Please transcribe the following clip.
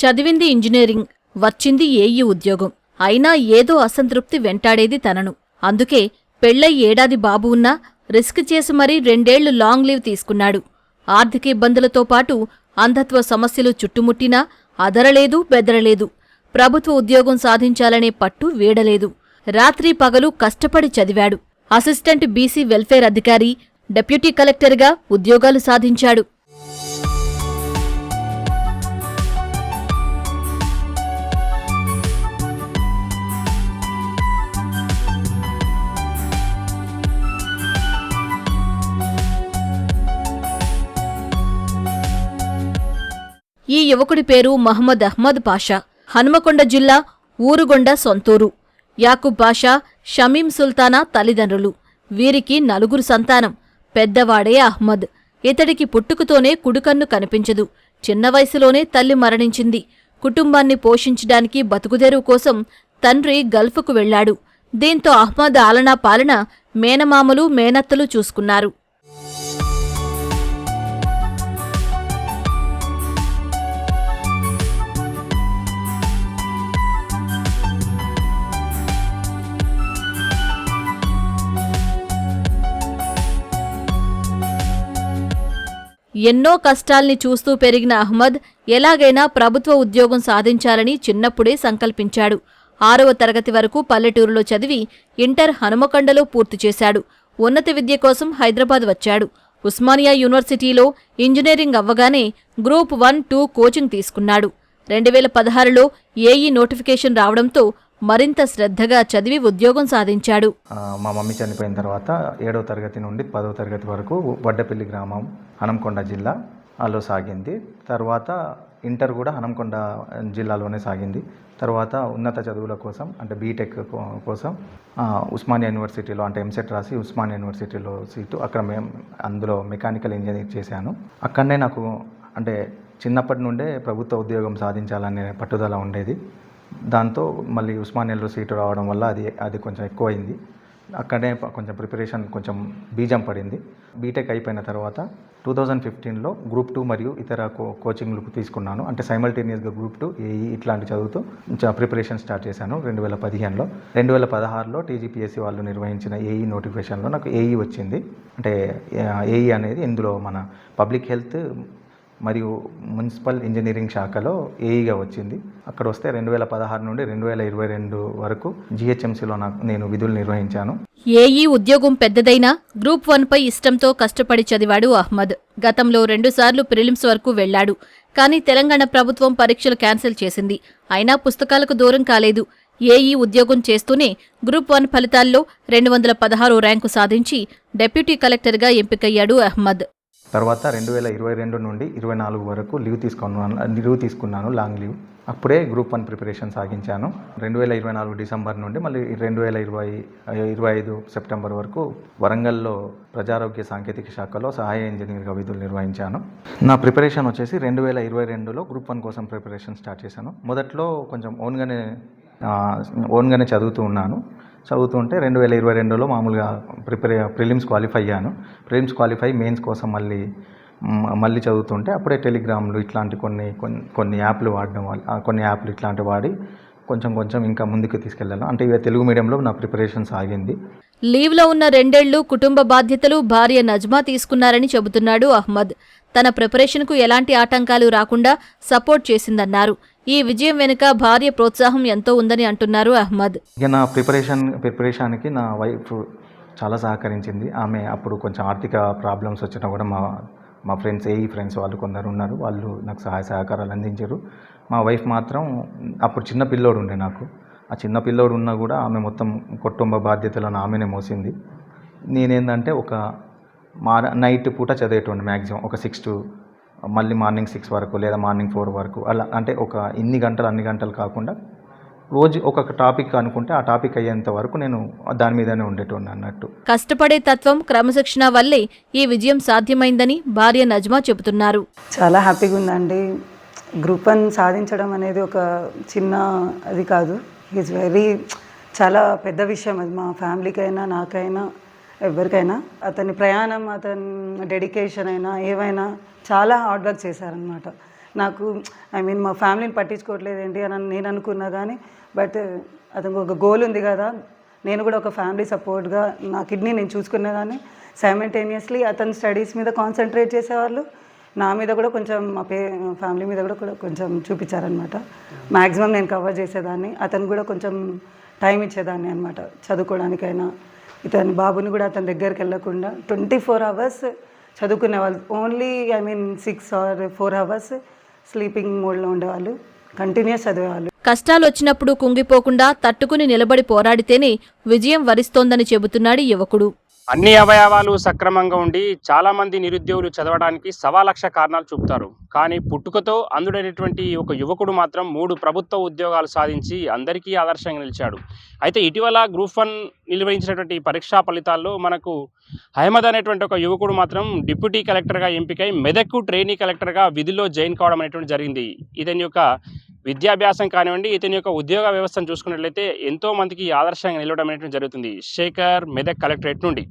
చదివింది ఇంజనీరింగ్ వచ్చింది ఏఈ ఉద్యోగం. అయినా ఏదో అసంతృప్తి వెంటాడేది తనను. అందుకే పెళ్ళై ఏడాది బాబు ఉన్నా రిస్క్ చేసి మరీ రెండేళ్ళు లాంగ్ లీవ్ తీసుకున్నాడు. ఆర్థిక ఇబ్బందులతో పాటు అంధత్వ సమస్యలు చుట్టుముట్టినా అదరలేదు బెదరలేదు. ప్రభుత్వ ఉద్యోగం సాధించాలనే పట్టు వీడలేదు. రాత్రి పగలు కష్టపడి చదివాడు. అసిస్టెంట్ బీసీ వెల్ఫేర్ అధికారి డెప్యూటీ కలెక్టర్గా ఉద్యోగాలు సాధించాడు. ఈ యువకుడి పేరు మహమ్మద్ అహ్మద్ పాషా హనుమకొండ జిల్లా ఊరుగొండ సొంతూరు. యాకూబ్ పాషా షమీం సుల్తానా తల్లిదండ్రులు. వీరికి నలుగురు సంతానం. పెద్దవాడే అహ్మద్. ఇతడికి పుట్టుకతోనే కుడుకన్ను కనిపించదు. చిన్న వయసులోనే తల్లి మరణించింది. కుటుంబాన్ని పోషించడానికి బతుకుదెరువు కోసం తండ్రి గల్ఫ్కు వెళ్ళాడు దీంతో అహ్మద్ ఆలనా పాలన మేనమామలు మేనత్తలు చూసుకున్నారు. ఎన్నో కష్టాల్ని చూస్తూ పెరిగిన అహ్మద్ ఎలాగైనా ప్రభుత్వ ఉద్యోగం సాధించాలని చిన్నప్పుడే సంకల్పించాడు. ఆరవ తరగతి వరకు పల్లెటూరులో చదివి ఇంటర్ హనుమకొండలో పూర్తి చేశాడు. ఉన్నత విద్య కోసం హైదరాబాద్ వచ్చాడు. ఉస్మానియా యూనివర్సిటీలో ఇంజనీరింగ్ అవ్వగానే గ్రూప్ వన్ టూ కోచింగ్ తీసుకున్నాడు. రెండు వేల పదహారులో ఏఈ నోటిఫికేషన్ రావడంతో మరింత శ్రద్ధగా చదివి ఉద్యోగం సాధించాడు. మా మమ్మీ చనిపోయిన తర్వాత ఏడవ తరగతి నుండి పదవ తరగతి వరకు వడ్డపల్లి గ్రామం హనంకొండ జిల్లా లో సాగింది. తర్వాత ఇంటర్ కూడా హనంకొండ జిల్లాలోనే సాగింది. తర్వాత ఉన్నత చదువుల కోసం అంటే బీటెక్ కోసం ఉస్మానియా యూనివర్సిటీలో అంటే ఎంసెట్ రాసి ఉస్మానియా యూనివర్సిటీలో సీటు అక్కడ మేము అందులో మెకానికల్ ఇంజనీర్ చేశాను. అక్కడనే నాకు అంటే చిన్నప్పటి నుండే ప్రభుత్వ ఉద్యోగం సాధించాలనే పట్టుదల ఉండేది. దాంతో మళ్ళీ ఉస్మానియాలో సీటు రావడం వల్ల అది అది కొంచెం ఎక్కువైంది. అక్కడే కొంచెం ప్రిపరేషన్ కొంచెం బీజం పడింది. బీటెక్ అయిపోయిన తర్వాత టూ థౌజండ్ ఫిఫ్టీన్లో గ్రూప్ టూ మరియు ఇతర కో కోచింగ్లు తీసుకున్నాను. అంటే సైమల్టేనియస్గా గ్రూప్ టూ ఏఈ ఇట్లాంటి చదువుతూ కొంచెం ప్రిపరేషన్ స్టార్ట్ చేశాను రెండు వేల పదిహేనులో. రెండు వేల పదహారులో టీజీపీఎస్సీ వాళ్ళు నిర్వహించిన ఏఈ నోటిఫికేషన్లో నాకు ఏఈ వచ్చింది. అంటే ఏఈ అనేది ఇందులో మన పబ్లిక్ హెల్త్ మరియు మున్సిపల్ ఇంజనీరింగ్ శాఖలో ఏఈగా వచ్చింది. అక్కడ వస్తే రెండు వేల పదహారు నుండి రెండు వేల ఇరవై రెండు వరకు జిహెచ్ఎంసీలో నాకు నేను విధులు నిర్వహించాను. ఏఈ ఉద్యోగం పెద్దదైనా గ్రూప్ వన్ పై ఇష్టంతో కష్టపడి చదివాడు అహ్మద్. గతంలో రెండుసార్లు ప్రిలిమ్స్ వరకు వెళ్ళాడు కానీ తెలంగాణ ప్రభుత్వం పరీక్షలు క్యాన్సిల్ చేసింది. అయినా పుస్తకాలకు దూరం కాలేదు. ఏఈ ఉద్యోగం చేస్తూనే గ్రూప్ వన్ ఫలితాల్లో రెండు వందల పదహారు ర్యాంకు సాధించి డెప్యూటీ కలెక్టర్గా ఎంపికయ్యాడు అహ్మద్. తర్వాత రెండు వేల ఇరవై రెండు నుండి ఇరవై నాలుగు వరకు లీవ్ తీసుకున్నాను లీవ్ తీసుకున్నాను లాంగ్ లీవ్. అప్పుడే గ్రూప్ వన్ ప్రిపరేషన్ సాగించాను. రెండు వేల ఇరవై నాలుగు డిసెంబర్ నుండి మళ్ళీ రెండు వేల ఇరవై ఇరవై ఐదు సెప్టెంబర్ వరకు వరంగల్లో ప్రజారోగ్య సాంకేతిక శాఖలో సహాయ ఇంజనీర్గా విధులు నిర్వహించాను. నా ప్రిపరేషన్ వచ్చేసి రెండు వేల ఇరవై రెండులో గ్రూప్ వన్ కోసం ప్రిపరేషన్ స్టార్ట్ చేశాను. మొదట్లో కొంచెం ఓన్గానే ఓన్గానే చదువుతూ ఉన్నాను. చదువుతుంటే రెండు వేల ఇరవై రెండులో మామూలుగా ప్రిపేర్ ప్రిలిమ్స్ క్వాలిఫై అయ్యాను. ప్రిలిమ్స్ క్వాలిఫై మెయిన్స్ కోసం మళ్ళీ మళ్ళీ చదువుతుంటే అప్పుడే టెలిగ్రామ్లు ఇట్లాంటి కొన్ని కొన్ని కొన్ని యాప్లు వాడడం వల్ల కొన్ని యాప్లు ఇట్లాంటి వాడి కొంచెం కొంచెం ఇంకా ముందుకు తీసుకెళ్ళాను. అంటే ఇక తెలుగు మీడియంలో నా ప్రిపరేషన్ సాగింది లీవ్లో ఉన్న రెండేళ్ళు కుటుంబ బాధ్యతలు భార్య నజ్మా తీసుకున్నారని చెబుతున్నాడు అహ్మద్. తన ప్రిపరేషన్కు ఎలాంటి ఆటంకాలు రాకుండా సపోర్ట్ చేసిందన్నారు. ఈ విజయం వెనుక భార్య ప్రోత్సాహం ఎంతో ఉందని అంటున్నారు అహ్మద్. ఇక నా ప్రిపరేషన్ ప్రిపరేషన్కి నా వైఫ్ చాలా సహకరించింది. ఆమె అప్పుడు కొంచెం ఆర్థిక ప్రాబ్లమ్స్ వచ్చినా కూడా మా మా ఫ్రెండ్స్ ఏ ఫ్రెండ్స్ వాళ్ళు కొందరు ఉన్నారు. వాళ్ళు నాకు సహాయ సహకారాలు అందించారు. మా వైఫ్ మాత్రం అప్పుడు చిన్న పిల్లోడు ఉండే నాకు. ఆ చిన్న పిల్లోడు ఉన్నా కూడా ఆమె మొత్తం కుటుంబ బాధ్యతలను ఆమెనే మోసింది. నేనేందంటే ఒక మా నైట్ పూట చదివేటోండి మ్యాక్సిమం ఒక సిక్స్ టు మళ్ళీ మార్నింగ్ సిక్స్ వరకు లేదా మార్నింగ్ ఫోర్ వరకు అలా అంటే ఒక ఇన్ని గంటలు అన్ని గంటలు కాకుండా రోజు ఒక్కొక్క టాపిక్ అనుకుంటే ఆ టాపిక్ అయ్యేంత వరకు నేను దాని మీదనే ఉండేటోండి అన్నట్టు. కష్టపడే తత్వం క్రమశిక్షణ వల్లే ఈ విజయం సాధ్యమైందని భార్య నజ్మా చెబుతున్నారు. చాలా హ్యాపీగా ఉందండి. గ్రూప్ వన్ సాధించడం అనేది ఒక చిన్న అది కాదు. ఈజ్ వెరీ చాలా పెద్ద విషయం అది మా ఫ్యామిలీకైనా నాకైనా. ఎవరికైనా అతని ప్రయాణం అతని డెడికేషన్ అయినా ఏవైనా చాలా హార్డ్ వర్క్ చేశారనమాట నాకు ఐ మీన్ మా ఫ్యామిలీని పట్టించుకోవట్లేదు ఏంటి అని నేను అనుకున్నా కానీ బట్ అతనికి ఒక గోల్ ఉంది కదా నేను కూడా ఒక ఫ్యామిలీ సపోర్ట్గా నా కిడ్నీ నేను చూసుకునేదాన్ని సైమల్టేనియస్లీ అతని స్టడీస్ మీద కాన్సన్ట్రేట్ చేసేవాళ్ళు నా మీద కూడా కొంచెం మా పే ఫ్యామిలీ మీద కూడా కూడా కొంచెం చూపించారనమాట మ్యాక్సిమం నేను కవర్ చేసేదాన్ని అతను కూడా కొంచెం టైం ఇచ్చేదాన్ని అనమాట చదువుకోవడానికైనా. ఇతని బాబుని కూడా అతని దగ్గరికి వెళ్ళకుండా ట్వంటీ ఫోర్ అవర్స్ చదువుకునే వాళ్ళు. Only I mean six or four hours sleeping మోడ్లో ఉండేవాళ్ళు. కంటిన్యూస్ చదివేవాళ్ళు. కష్టాలొచ్చినప్పుడు కుంగిపోకుండా తట్టుకుని నిలబడి పోరాడితేనే విజయం వరిస్తోందని చెబుతున్నాడు యువకుడు. అన్ని అవయవాలు సక్రమంగా ఉండి చాలామంది నిరుద్యోగులు చదవడానికి సవా లక్ష కారణాలు చూపుతారు. కానీ పుట్టుకతో అందుడైనటువంటి ఒక యువకుడు మాత్రం మూడు ప్రభుత్వ ఉద్యోగాలు సాధించి అందరికీ ఆదర్శంగా నిలిచాడు. అయితే ఇటీవల గ్రూప్ వన్ నిర్వహించినటువంటి పరీక్షా ఫలితాల్లో మనకు అహ్మద్ అనేటువంటి ఒక యువకుడు మాత్రం డిప్యూటీ కలెక్టర్గా ఎంపికై మెదక్కు ట్రైనీ కలెక్టర్గా విధుల్లో జాయిన్ కావడం అనేటువంటి జరిగింది. ఇతని యొక్క విద్యాభ్యాసం కానివ్వండి ఇతని యొక్క ఉద్యోగ వ్యవస్థను చూసుకున్నట్లయితే ఎంతో మందికి ఆదర్శంగా నిలవడం అనేటువంటి జరుగుతుంది. శేఖర్ మెదక్ కలెక్టరేట్ నుండి.